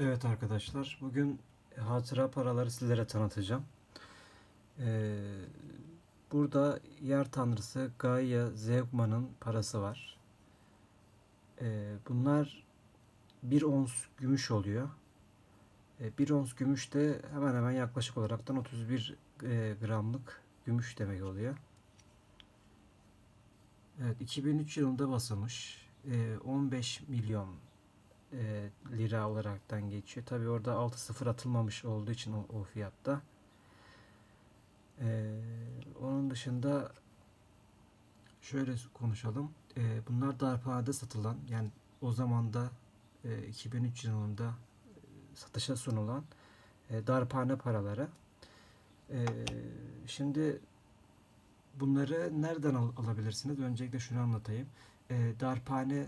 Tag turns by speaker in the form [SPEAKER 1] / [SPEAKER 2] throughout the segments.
[SPEAKER 1] Evet arkadaşlar, bugün hatıra paraları sizlere tanıtacağım. Ee, burada yer tanrısı Gaia Zeugma'nın parası var. Ee, bunlar bir ons gümüş oluyor. Ee, bir ons gümüş de hemen hemen yaklaşık olaraktan 31 e, gramlık gümüş demek oluyor. Evet, 2003 yılında basılmış. Ee, 15 milyon e, lira olaraktan geçiyor. Tabi orada 6 sıfır atılmamış olduğu için o, o fiyatta. Ee, onun dışında şöyle konuşalım. Ee, bunlar darphanede satılan yani o zaman da e, 2003 yılında e, satışa sunulan e, darphane paraları. Ee, şimdi bunları nereden al- alabilirsiniz? Öncelikle şunu anlatayım. Ee, darphane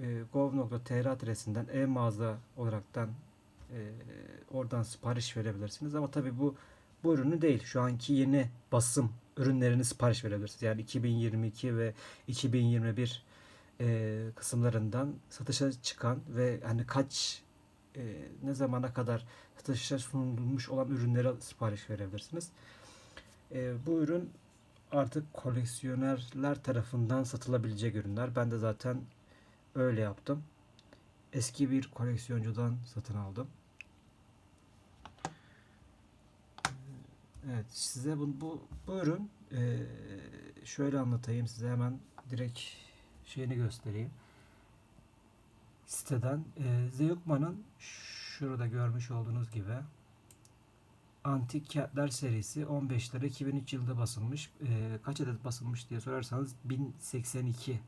[SPEAKER 1] e, gov.tr adresinden e-mağaza olaraktan e, oradan sipariş verebilirsiniz. Ama tabii bu bu ürünü değil. Şu anki yeni basım ürünlerini sipariş verebilirsiniz. Yani 2022 ve 2021 e, kısımlarından satışa çıkan ve hani kaç e, ne zamana kadar satışa sunulmuş olan ürünlere sipariş verebilirsiniz. E, bu ürün artık koleksiyonerler tarafından satılabilecek ürünler. Ben de zaten Öyle yaptım. Eski bir koleksiyoncudan satın aldım. Evet, size bu bu, bu ürün eee, şöyle anlatayım size hemen direkt şeyini göstereyim. Siteden eee Zeugma'nın şurada görmüş olduğunuz gibi Antik Kentler serisi 15 lira 2003 yılında basılmış. Eee, kaç adet basılmış diye sorarsanız 1082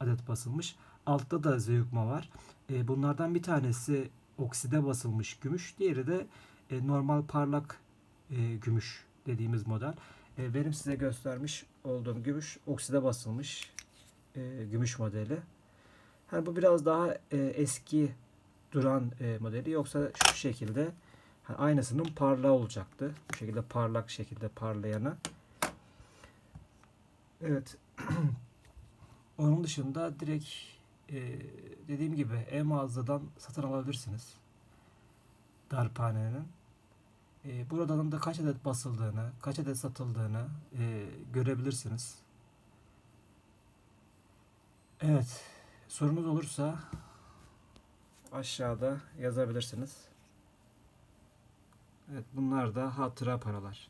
[SPEAKER 1] adet basılmış. Altta da zeugma var. E, bunlardan bir tanesi okside basılmış gümüş. Diğeri de e, normal parlak e, gümüş dediğimiz model. E, benim size göstermiş olduğum gümüş okside basılmış e, gümüş modeli. Yani bu biraz daha e, eski duran e, modeli. Yoksa şu şekilde hani aynısının parlağı olacaktı. Bu şekilde parlak şekilde parlayanı. Evet. Onun dışında direkt e, dediğim gibi e-mağazadan satın alabilirsiniz. Darphanenin. E, buradan da kaç adet basıldığını, kaç adet satıldığını e, görebilirsiniz. Evet. Sorunuz olursa aşağıda yazabilirsiniz. Evet bunlar da hatıra paralar.